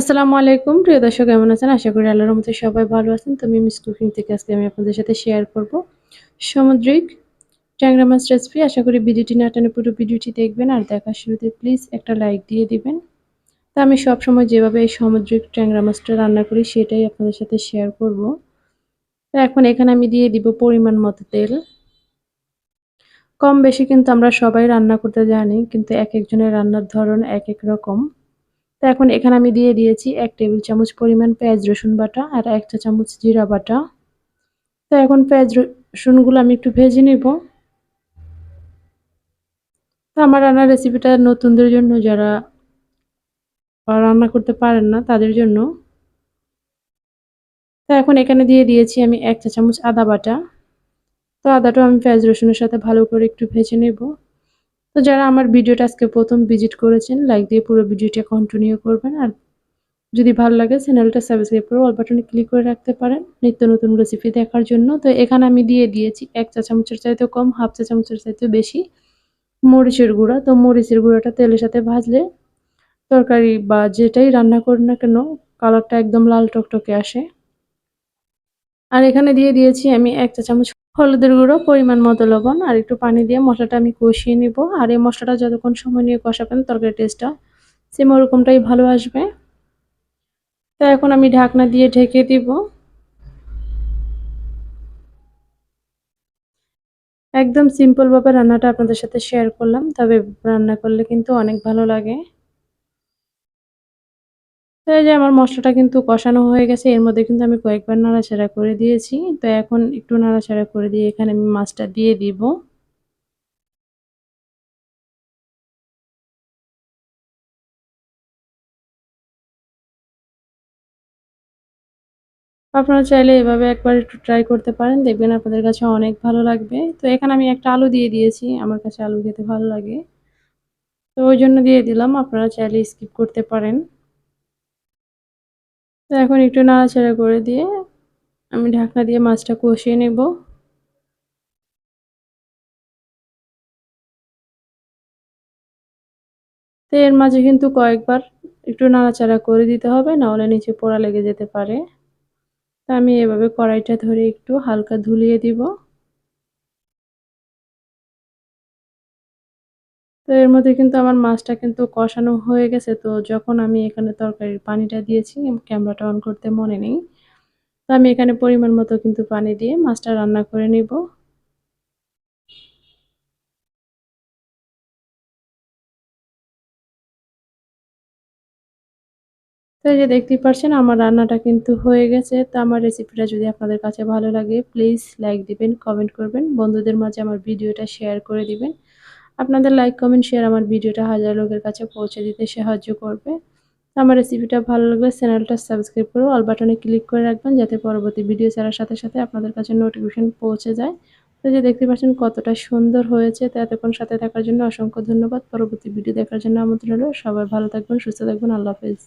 আসসালামু আলাইকুম। প্রিয় দর্শক, কেমন আছেন? আশা করি আল্লাহর মধ্যে সবাই ভালো আছেন। তো মিস কুকিং থেকে আজকে আমি আপনাদের সাথে শেয়ার করব সামুদ্রিক ট্যাংরা মাছ রেসিপি আশা করি ভিডিওটি না টানে পুরো ভিডিওটি দেখবেন আর দেখার শুরুতে প্লিজ একটা লাইক দিয়ে দিবেন। তো আমি সব সময় যেভাবে এই সামুদ্রিক ট্যাংরা মাছটা রান্না করি, সেটাই আপনাদের সাথে শেয়ার করব। তো এখন এখানে আমি দিয়ে দিব পরিমাণ মতো তেল। কম বেশি কিন্তু আমরা সবাই রান্না করতে জানি, কিন্তু এক একজনের রান্নার ধরন এক এক রকম। তো এখন এখানে আমি দিয়ে দিয়েছি এক টেবিল চামচ পরিমাণ পেঁয়াজ, রসুন বাটা আর এক চা চামচ জিরা বাটা। তো এখন পেঁয়াজ, রসুনগুলো আমি একটু ভেজে নেব। তো আমার রান্নার রেসিপিটা নতুনদের জন্য, যারা রান্না করতে পারেন না, তাদের জন্য। তো এখন এখানে দিয়ে দিয়েছি আমি এক চা চামচ আদা বাটা। তো আদাটাও আমি পেঁয়াজ, রসুনের সাথে ভালো করে একটু ভেজে নেব। তো যারা আমার ভিডিওটা আজকে প্রথম ভিজিট করেছেন লাইক দিয়ে পুরো ভিডিওটা কন্টিনিউ করবেন। আর যদি ভালো লাগে চ্যানেলটা সাবস্ক্রাইব করে অল বাটনে ক্লিক করে রাখতে পারেন। নিত্য নতুন রেসিপি দেখার জন্য। তো এখানে আমি দিয়ে দিয়েছি এক চা চামচের চাইতেও কম, হাফ চা চামচের চাইতেও বেশি মরিচের গুঁড়া। তো মরিচের গুঁড়াটা তেলের সাথে ভাজলে তরকারি বা যেটাই রান্না করি না কেন কালারটা একদম লাল টকটকে আসে। আর এখানে দিয়ে দিয়েছি আমি এক চা চামচ হলুদের গুঁড়ো, পরিমাণ মতো লবণ আর একটু পানি দিয়ে মশলাটা আমি কষিয়ে নিব। আর এই মশলাটা যতক্ষণ সময় নিয়ে কষাবেন তরকারি টেস্টটা সেম ওরকমটাই ভালো আসবে। তো এখন আমি ঢাকনা দিয়ে ঢেকে দিব। একদম সিম্পলভাবে রান্নাটা আপনাদের সাথে শেয়ার করলাম। তবে রান্না করলে কিন্তু অনেক ভালো লাগে। তো এই যে আমার মশলাটা কিন্তু কষানো হয়ে গেছে, এর মধ্যে কিন্তু আমি কয়েকবার নাড়াচাড়া করে দিয়েছি। তো এখন একটু নাড়াচাড়া করে দিয়ে এখানে আমি মাছটা দিয়ে দিব। আপনারা চাইলে এভাবে একবার একটু ট্রাই করতে পারেন, দেখবেন আপনাদের কাছে অনেক ভালো লাগবে। তো এখানে আমি একটা আলু দিয়ে দিয়েছি, আমার কাছে আলু খেতে ভালো লাগে। তো ওই জন্য দিয়ে দিলাম, আপনারা চাইলে স্কিপ করতে পারেন। তো এখন একটু নাড়াচাড়া করে দিয়ে আমি ঢাকনা দিয়ে মাছটা কষিয়ে নেব। তো এর মাঝে কিন্তু কয়েকবার একটু নাড়াচাড়া করে দিতে হবে, নাহলে নিচে পোড়া লেগে যেতে পারে। তা আমি এভাবে কড়াইটা ধরে একটু হালকা ধুলিয়ে দিব। তো এর মধ্যে কিন্তু আমার মাছটা কিন্তু কষানো হয়ে গেছে। তো যখন আমি এখানে তরকারির পানিটা দিয়েছি, ক্যামেরাটা অন করতে মনে নেই। তো আমি এখানে পরিমাণ মতো কিন্তু পানি দিয়ে মাছটা রান্না করে নিব। তো এই যে দেখতেই পারছেন, আমার রান্নাটা কিন্তু হয়ে গেছে। তো আমার রেসিপিটা যদি আপনাদের কাছে ভালো লাগে, প্লিজ লাইক দিবেন, কমেন্ট করবেন। বন্ধুদের মাঝে আমার ভিডিওটা শেয়ার করে দিবেন। আপনাদের লাইক কমেন্ট শেয়ার আমার ভিডিওটা হাজার লোকের কাছে পৌঁছে দিতে সাহায্য করবে। আমার রেসিপিটা ভালো লাগলে চ্যানেলটা সাবস্ক্রাইব করে অল বাটনে ক্লিক করে রাখবেন যাতে পরবর্তী ভিডিও ছাড়ার সাথে সাথে আপনাদের কাছে নোটিফিকেশন পৌঁছে যায়। তো যে দেখতে পাচ্ছেন কতটা সুন্দর হয়েছে, তো এতক্ষণ সাথে থাকার জন্য অসংখ্য ধন্যবাদ। পরবর্তী ভিডিও দেখার জন্য আমন্ত্রণ হলো সবাই ভালো থাকবেন, সুস্থ থাকবেন। আল্লাহ হাফেজ।